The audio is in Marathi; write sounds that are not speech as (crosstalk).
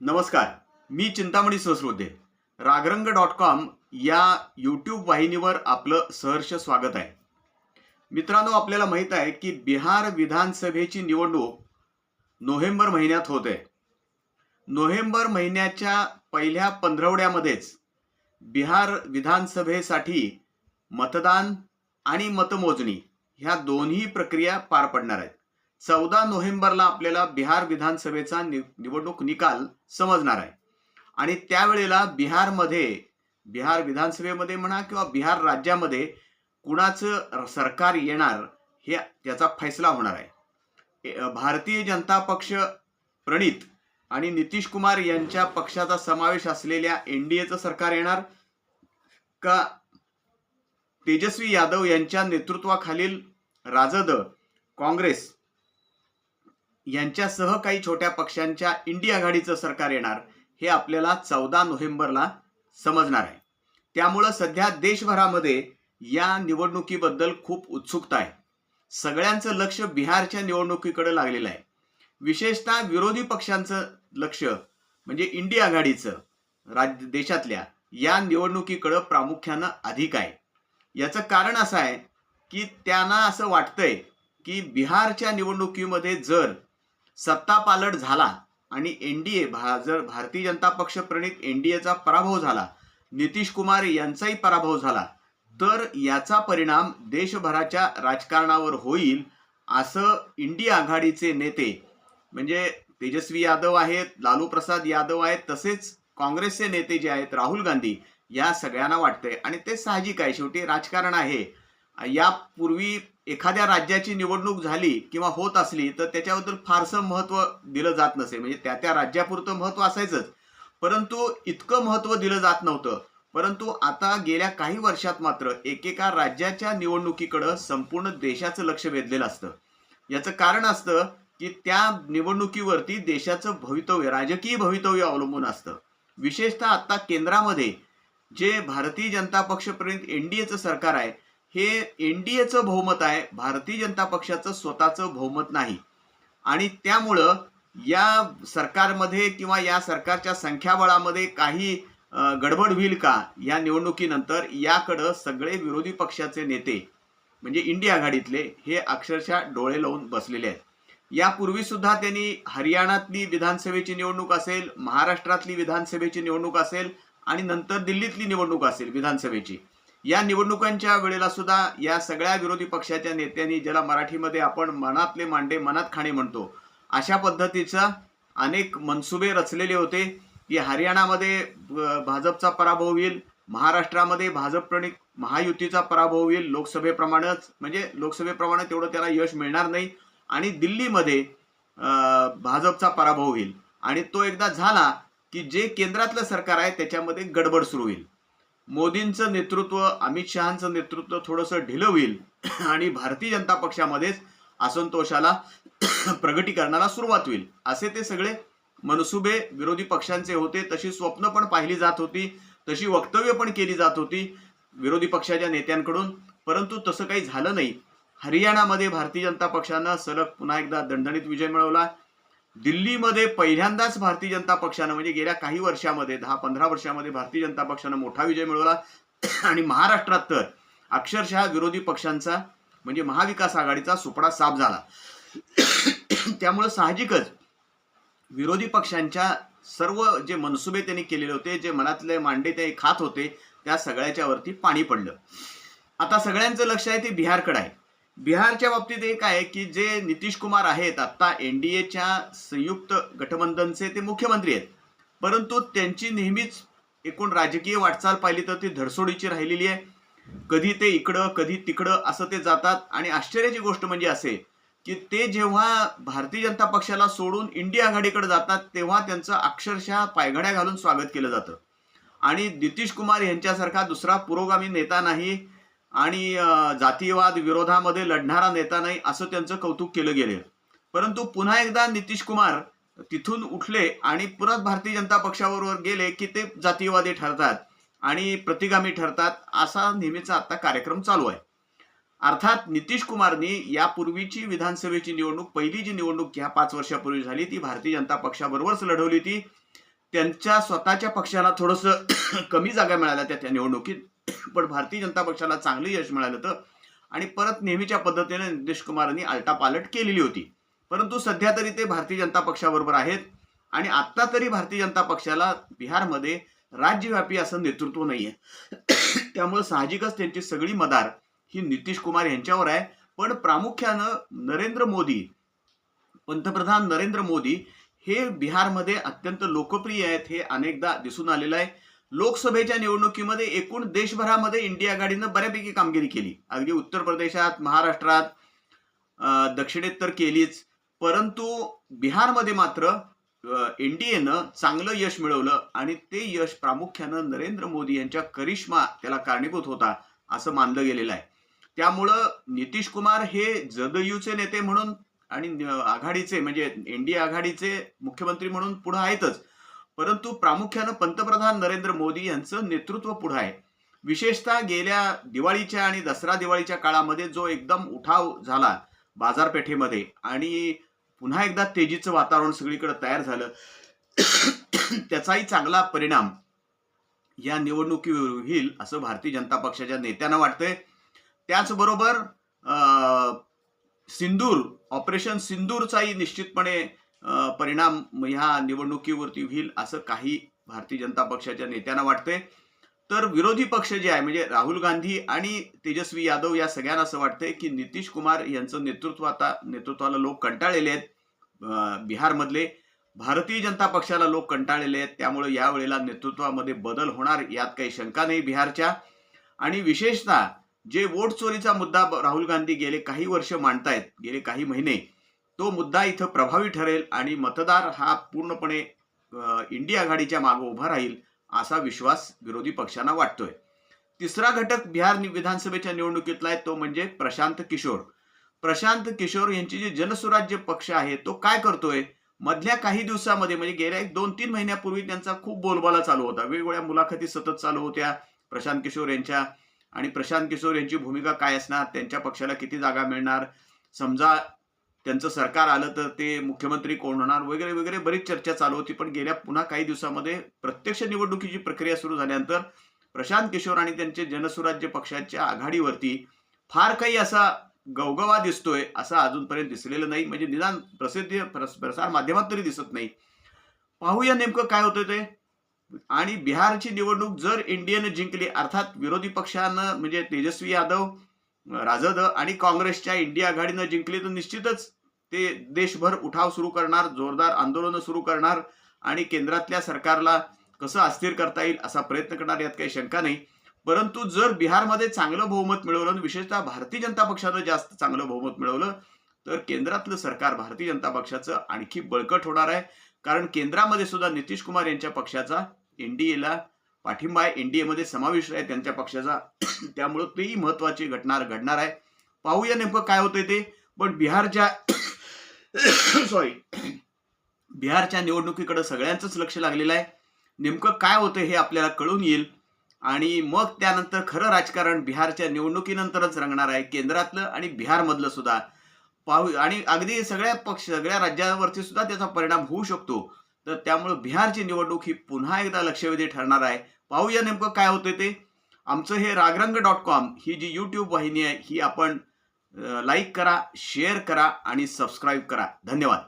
नमस्कार मी चिंतामणी सहस्रोदे. रागरंग डॉट कॉम या यूट्यूब वाहिनीवर आपलं सहर्ष स्वागत आहे. मित्रांनो आपल्याला माहीत आहे की बिहार विधानसभेची निवडणूक नोव्हेंबर महिन्यात होत. आहे नोव्हेंबर महिन्याच्या पहिल्या पंधरवड्यामध्येच बिहार विधानसभेसाठी मतदान आणि मतमोजणी ह्या दोन्ही प्रक्रिया पार पडणार आहेत. चौदा नोव्हेंबरला आपल्याला बिहार विधानसभेचा निवडणूक निकाल समजणार आहे. आणि त्यावेळेला बिहारमध्ये बिहार विधानसभेमध्ये म्हणा किंवा बिहार राज्यामध्ये कुणाचं सरकार येणार हे त्याचा फैसला होणार आहे. ए- भारतीय जनता पक्ष प्रणित आणि नितीश कुमार यांच्या पक्षाचा समावेश असलेल्या एन डी एचं सरकार येणार का? तेजस्वी यादव यांच्या नेतृत्वाखालील राजद काँग्रेस यांच्यासह काही छोट्या पक्षांच्या इंडिया आघाडीचं सरकार येणार हे आपल्याला चौदा नोव्हेंबरला समजणार आहे. त्यामुळं सध्या देशभरामध्ये या निवडणुकीबद्दल खूप उत्सुकता आहे. सगळ्यांचं लक्ष बिहारच्या निवडणुकीकडे लागलेलं आहे. विशेषतः विरोधी पक्षांचं लक्ष म्हणजे इंडिया आघाडीचं राज्य देशातल्या या निवडणुकीकडं प्रामुख्यानं अधिक आहे. याचं कारण असं आहे की त्यांना असं वाटतंय की बिहारच्या निवडणुकीमध्ये जर सत्तापालट झाला आणि एन डी ए भा जर भारतीय जनता पक्ष प्रणित एन डी एचा पराभव झाला नितीश कुमार यांचाही पराभव झाला तर याचा परिणाम देशभराच्या राजकारणावर होईल असं इंडिया आघाडीचे नेते म्हणजे तेजस्वी यादव आहेत लालू प्रसाद यादव आहेत तसेच काँग्रेसचे नेते जे आहेत राहुल गांधी या सगळ्यांना वाटतंय. आणि ते साहजिक आहे. शेवटी राजकारण आहे. यापूर्वी एखाद्या राज्याची निवडणूक झाली किंवा होत असली तर त्याच्याबद्दल फारसं महत्त्व दिलं जात नसे. म्हणजे त्या त्या राज्यापुरतं महत्त्व असायचंच. परंतु इतकं महत्त्व दिलं जात नव्हतं. परंतु आता गेल्या काही वर्षात मात्र एकेका राज्याच्या निवडणुकीकडं संपूर्ण देशाचं लक्ष वेधलेलं असतं. याचं कारण असतं की त्या निवडणुकीवरती देशाचं भवितव्य राजकीय भवितव्य अवलंबून असतं. विशेषतः आता केंद्रामध्ये जे भारतीय जनता पक्षपर्यंत एन डी एनडीएचं सरकार आहे हे एनडीएचं बहुमत आहे भारतीय जनता पक्षाचं स्वतःचं बहुमत नाही. आणि त्यामुळं या सरकारमध्ये किंवा या सरकारच्या संख्याबळामध्ये काही गडबड होईल का या निवडणुकीनंतर याकडं सगळे विरोधी पक्षाचे नेते म्हणजे इंडिया आघाडीतले हे अक्षरशः डोळे लावून बसलेले आहेत. यापूर्वी सुद्धा त्यांनी हरियाणातली विधानसभेची निवडणूक असेल महाराष्ट्रातली विधानसभेची निवडणूक असेल आणि नंतर दिल्लीतली निवडणूक असेल विधानसभेची. या निवडणुकांच्या वेळेला सुद्धा या सगळ्या विरोधी पक्षाच्या नेत्यांनी ज्याला मराठीमध्ये आपण मनातले मांडे मनात खाणे म्हणतो अशा पद्धतीचा अनेक मनसुबे रचलेले होते की हरियाणामध्ये भाजपचा पराभव होईल महाराष्ट्रामध्ये भाजप प्रणित महायुतीचा पराभव होईल लोकसभेप्रमाणेच म्हणजे लोकसभेप्रमाणे तेवढं त्याला यश मिळणार नाही आणि दिल्लीमध्ये भाजपचा पराभव होईल. आणि तो एकदा झाला की जे केंद्रातलं सरकार आहे त्याच्यामध्ये गडबड सुरू होईल. मोदींचं नेतृत्व अमित शहाचं नेतृत्व थोडंसं ढिलं होईल. (clears throat) आणि भारतीय जनता पक्षामध्येच असंतोषाला (clears throat) प्रगटीकरणाला सुरुवात होईल. असे ते सगळे मनसुबे विरोधी पक्षांचे होते. तशी स्वप्न पण पाहिली जात होती. तशी वक्तव्य पण केली जात होती विरोधी पक्षाच्या नेत्यांकडून. परंतु तसं काही झालं नाही. हरियाणामध्ये भारतीय जनता पक्षानं सलग पुन्हा एकदा दणदणीत विजय मिळवला. दिल्लीमध्ये पहिल्यांदाच भारतीय जनता पक्षानं म्हणजे गेल्या काही वर्षामध्ये दहा पंधरा वर्षामध्ये भारतीय जनता पक्षानं मोठा विजय मिळवला. (clears throat) आणि महाराष्ट्रात तर अक्षरशः विरोधी पक्षांचा म्हणजे महाविकास आघाडीचा सुपडा साफ झाला. (clears throat) त्यामुळे साहजिकच विरोधी पक्षांच्या सर्व जे मनसुबे त्यांनी केलेले होते जे मनातले मांडे ते खात होते त्या सगळ्याच्या वरती पाणी पडलं. आता सगळ्यांचं लक्ष आहे ते बिहारकडे आहे. बिहारच्या बाबतीत एक आहे की जे नितीश कुमार आहेत आता एन डी एच्या संयुक्त गठबंधनचे ते मुख्यमंत्री आहेत. परंतु त्यांची नेहमीच एकूण राजकीय वाटचाल पाहिली तर ती धडसोडीची राहिलेली आहे. कधी ते इकडं कधी तिकडं असं ते जातात. आणि आश्चर्याची गोष्ट म्हणजे असे की ते जेव्हा भारतीय जनता पक्षाला सोडून इंडिया आघाडीकडे जातात तेव्हा त्यांचं अक्षरशः पायघड्या घालून स्वागत केलं जातं. आणि नितीश कुमार यांच्यासारखा दुसरा पुरोगामी नेता नाही. आणि जातीयवाद विरोधामध्ये लढणारा नेता नाही असं त्यांचं कौतुक केलं गेलं परंतु पुन्हा एकदा नितीश कुमार तिथून उठले आणि पुन्हा भारतीय जनता पक्षाबरोबर गेले की ते जातीयवादी ठरतात आणि प्रतिगामी ठरतात असा नेहमीचा आता कार्यक्रम चालू आहे. अर्थात नितीश कुमारनी यापूर्वीची विधानसभेची निवडणूक पहिली जी निवडणूक ह्या पाच वर्षापूर्वी झाली ती भारतीय जनता पक्षाबरोबरच लढवली ती त्यांच्या स्वतःच्या पक्षाला थोडंसं (coughs) कमी जागा मिळाल्या त्या त्या निवडणुकीत. (coughs) पण भारतीय जनता पक्षाला चांगलं यश मिळालं होतं. आणि परत नेहमीच्या पद्धतीने नितीश कुमारांनी आलटापालट केलेली होती. परंतु सध्या तरी ते भारतीय जनता पक्षाबरोबर आहेत. आणि आत्ता तरी भारतीय जनता पक्षाला बिहारमध्ये राज्यव्यापी असं नेतृत्व नाहीये. (coughs) त्यामुळे साहजिकच त्यांची सगळी मदार ही नितीश कुमार यांच्यावर आहे. पण प्रामुख्यानं नरेंद्र मोदी पंतप्रधान नरेंद्र मोदी हे बिहारमध्ये अत्यंत लोकप्रिय आहेत हे अनेकदा दिसून आलेलं आहे. लोकसभेच्या निवडणुकीमध्ये एकूण देशभरामध्ये इंडिया आघाडीनं बऱ्यापैकी कामगिरी केली. अगदी उत्तर प्रदेशात महाराष्ट्रात दक्षिणेत तर केलीच. परंतु बिहारमध्ये मात्र एनडीएनं चांगलं यश मिळवलं आणि ते यश प्रामुख्यानं नरेंद्र मोदी यांच्या करिश्मा त्याला कारणीभूत होता असं मानलं गेलेलं आहे. त्यामुळं नितीश कुमार हे जदयूचे नेते म्हणून आणि आघाडीचे म्हणजे एनडीए आघाडीचे मुख्यमंत्री म्हणून पुढे आहेतच. परंतु प्रामुख्यानं पंतप्रधान नरेंद्र मोदी यांचं नेतृत्व पुढं आहे. विशेषतः गेल्या दिवाळीच्या आणि दसरा दिवाळीच्या काळामध्ये जो एकदम उठाव झाला बाजारपेठेमध्ये आणि पुन्हा एकदा तेजीचं वातावरण सगळीकडे तयार झालं (coughs) त्याचाही चांगला परिणाम या निवडणुकीवर होईल असं भारतीय जनता पक्षाच्या नेत्यांना वाटतंय. त्याचबरोबर सिंदूर ऑपरेशन सिंदूरचाही निश्चितपणे परिणाम ह्या निवडणुकीवरती होईल असं काही भारतीय जनता पक्षाच्या नेत्यांना वाटतंय. तर विरोधी पक्ष जे आहे म्हणजे राहुल गांधी आणि तेजस्वी यादव या सगळ्यांना असं वाटतंय की नितीश कुमार यांचं नेतृत्व आता नेतृत्वाला लोक कंटाळलेले आहेत. बिहारमधले भारतीय जनता पक्षाला लोक कंटाळलेले आहेत. त्यामुळे यावेळेला नेतृत्वामध्ये बदल होणार यात काही शंका नाही बिहारच्या. आणि विशेषतः जे वोट चोरीचा मुद्दा राहुल गांधी गेले काही वर्ष मांडतायत गेले काही महिने तो मुद्दा इथं प्रभावी ठरेल आणि मतदार हा पूर्णपणे इंडिया आघाडीच्या मागे उभा राहील असा विश्वास विरोधी पक्षांना वाटतोय. तिसरा घटक बिहार विधानसभेच्या निवडणुकीतला आहे तो म्हणजे प्रशांत किशोर. प्रशांत किशोर यांची जी जनसुराज्य पक्ष आहे तो काय करतोय? मधल्या काही दिवसामध्ये म्हणजे गेल्या एक दोन तीन महिन्यापूर्वी त्यांचा खूप बोलबाला चालू होता. वेगवेगळ्या मुलाखती सतत चालू होत्या प्रशांत किशोर यांच्या. आणि प्रशांत किशोर यांची भूमिका काय असणार? त्यांच्या पक्षाला किती जागा मिळणार? समजा त्यांचं सरकार आलं तर ते मुख्यमंत्री कोण होणार? वगैरे वगैरे बरीच चर्चा चालू होती. पण गेल्या पुन्हा काही दिवसामध्ये प्रत्यक्ष निवडणुकीची प्रक्रिया सुरू झाल्यानंतर प्रशांत किशोर आणि त्यांचे जनसुराज्य पक्षाच्या आघाडीवरती फार काही असा गवगवा दिसतोय असं अजूनपर्यंत दिसलेलं नाही. म्हणजे निदान प्रसिद्धी प्रसार माध्यमात तरी दिसत नाही. पाहूया नेमकं काय होतं ते. आणि बिहारची निवडणूक जर इंडियन जिंकली अर्थात विरोधी पक्षानं म्हणजे तेजस्वी यादव राजद आणि काँग्रेसच्या इंडिया आघाडीनं जिंकली तर निश्चितच ते देशभर उठाव सुरू करणार जोरदार आंदोलनं सुरू करणार आणि केंद्रातल्या सरकारला कसं अस्थिर करता येईल असा प्रयत्न करणार यात काही शंका नाही. परंतु जर बिहारमध्ये चांगलं बहुमत मिळवलं आणि विशेषतः भारतीय जनता पक्षानं जास्त चांगलं बहुमत मिळवलं तर केंद्रातलं सरकार भारतीय जनता पक्षाचं आणखी बळकट होणार आहे. कारण केंद्रामध्ये सुद्धा नितीश कुमार यांच्या पक्षाचा एनडीएला पाठिंबा आहे. एनडीएमध्ये समावेश आहे त्यांच्या पक्षाचा. (clears throat) त्यामुळं तेही महत्वाची घटना घडणार आहे. पाहूया नेमकं काय होतंय ते. पण बिहारच्या (clears throat) सॉरी (clears throat) बिहारच्या निवडणुकीकडे सगळ्यांचंच लक्ष लागलेलं आहे. नेमकं काय होतं हे आपल्याला कळून येईल. आणि मग त्यानंतर खरं राजकारण बिहारच्या निवडणुकीनंतरच रंगणार आहे. केंद्रातलं आणि बिहारमधलं सुद्धा. पाहू आणि अगदी सगळ्या पक्ष सगळ्या राज्यावरती सुद्धा त्याचा परिणाम होऊ शकतो. तर त्यामुळं बिहारची निवडणूक ही पुन्हा एकदा लक्षवेधी ठरणार आहे. पाहूया नेमकं काय होतं ते. आमचं हे रागरंग डॉट कॉम ही जी यूट्यूब वाहिनी आहे ही आपण लाईक करा शेअर करा आणि सबस्क्राईब करा. धन्यवाद.